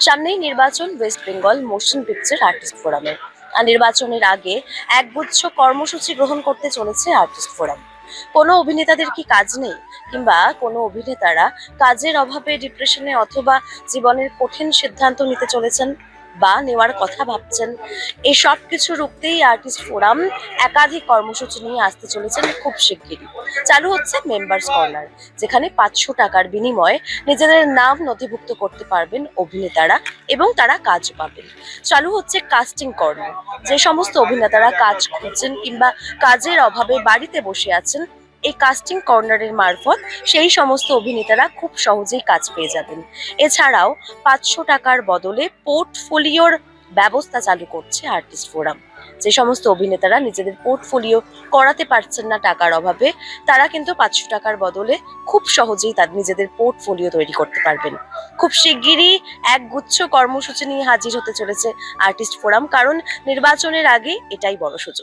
সামনেই নির্বাচন West Bengal motion picture artist ফোরামে আর নির্বাচনের আগে একগুচ্ছ কর্মসূচি গ্রহণ করতে চলেছে আর্টিস্ট ফোরাম কোনো অভিনেতাদের কি কাজ নেই? কিংবা কোনো অভিনেতারা কাজের অভাবে ডিপ্রেশনে অথবা জীবনের কঠিন সিদ্ধান্ত নিতে চলেছেন? বা নেওয়ার কথা ভাবছেন। এই সব কিছু রুখতেই আর্টিস্ট ফোরাম একাধিক কর্মসূচি নিয়ে আসতে চলেছেন খুব শিগগিরই। চালু হচ্ছে মেম্বার্স কর্নার যেখানে পাঁচশো টাকার বিনিময়ে নিজেদের নাম নথিভুক্ত করতে পারবেন অভিনেতারা এবং তারা কাজ পাবেন। চালু হচ্ছে কাস্টিং কর্নার যে সমস্ত অভিনেতারা কাজ খুঁজছেন কিংবা কাজের অভাবে বাড়িতে বসে আছেন এই কাস্টিং কর্নারের মারফত সেই সমস্ত অভিনেতারা খুব সহজেই কাজ পেয়ে যাবেন। এছাড়াও পাঁচশো টাকার বদলে পোর্টফোলিওর ব্যবস্থা চালু করছে আর্টিস্ট ফোরাম যে সমস্ত অভিনেতারা নিজেদের পোর্টফোলিও করাতে পারছেন না টাকার অভাবে, তারা কিন্তু পাঁচশো টাকার বদলে খুব সহজেই তার নিজেদের পোর্টফোলিও তৈরি করতে পারবেন। খুব শিগগিরই এক গুচ্ছ কর্মসূচি নিয়ে হাজির হতে চলেছে আর্টিস্ট ফোরাম কারণ নির্বাচনের আগে এটাই বড় সুযোগ।